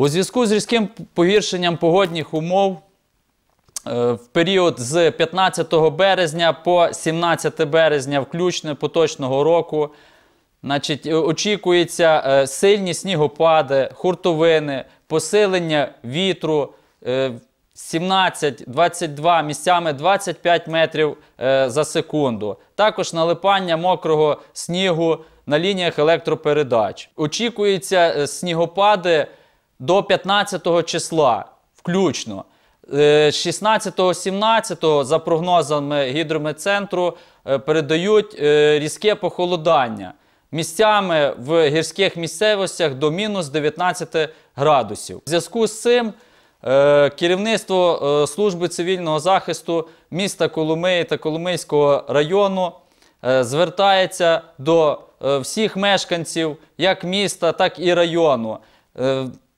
У зв'язку з різким погіршенням погодних умов е, в період з 15 березня по 17 березня, включно поточного року, значить, е, очікується е, сильні снігопади, хуртовини, посилення вітру. е, 17, 22, місцями 25 метрів за секунду. Також налипання мокрого снігу на лініях електропередач. Очікуються е, снігопади до 15 числа, включно. Е, 16-17 за прогнозами гідрометцентру е, передають е, різке похолодання. Місцями в гірських місцевостях до мінус 19 градусів. В зв'язку з цим е, керівництво е, служби цивільного захисту міста Коломиї та Коломийського району е, звертається до е, всіх мешканців як міста, так і району.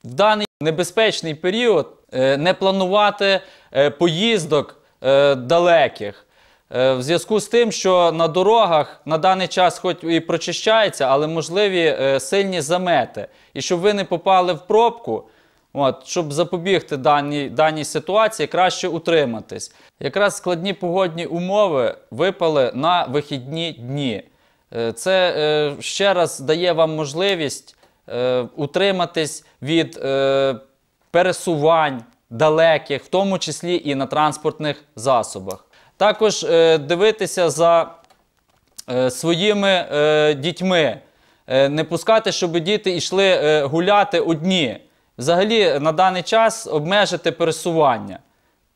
В даний небезпечний період е, не планувати е, поїздок е, далеких. В зв'язку з тим, що на дорогах на даний час хоч і прочищається, але можливі сильні замети. І щоб ви не попали в пробку, от, щоб запобігти даній, даній ситуації, краще утриматись. Якраз складні погодні умови випали на вихідні дні. Це ще раз дає вам можливість е, утриматись від е, пересувань далеких, в тому числі і на транспортних засобах. Також е, дивитися за своїми дітьми, не пускати, щоб діти йшли гуляти одні. Взагалі на даний час обмежити пересування,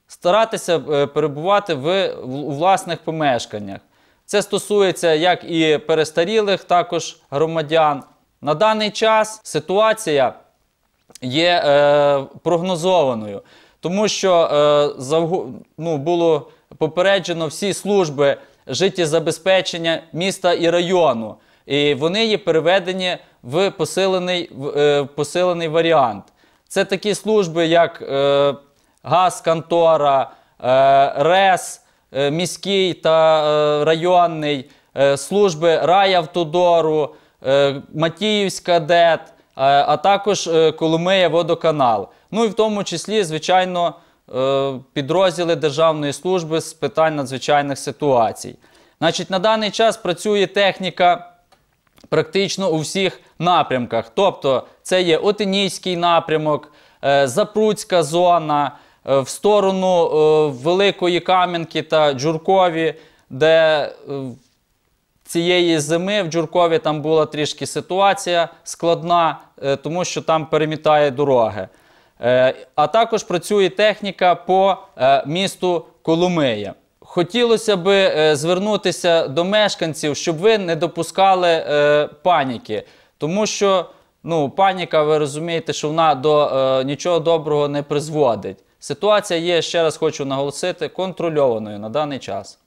старатися перебувати в, у власних помешканнях. Це стосується як і перестарілих, також громадян. На даний час ситуація є е, прогнозованою, тому що е, завгу- ну, було попереджено всі служби життєзабезпечення міста і району. І вони є переведені в посилений, в, е, посилений варіант. Це такі служби, як е, Газконтора, е, РЕС, е, міський та е, районний, е, служби райавтодору, Матіївська ДЕТ, е, а також е, Коломия водоканал. Ну і в тому числі, звичайно, е, підрозділи Державної служби з питань надзвичайних ситуацій. Значить, на даний час працює техніка практично у всіх напрямках. Тобто, це є Отинійський напрямок, е, Запруцька зона, е, в сторону е, Великої Кам'янки та Джуркові, де е, цієї зими в Джуркові там була трішки ситуація складна, е, тому що там перемітає дороги. Е, А також працює техніка по е, місту Коломия. Хотілося б звернутися до мешканців, щоб ви не допускали паніки, тому що ну, паніка, ви розумієте, що вона до нічого доброго не призводить. Ситуація є, ще раз хочу наголосити, контрольованою на даний час.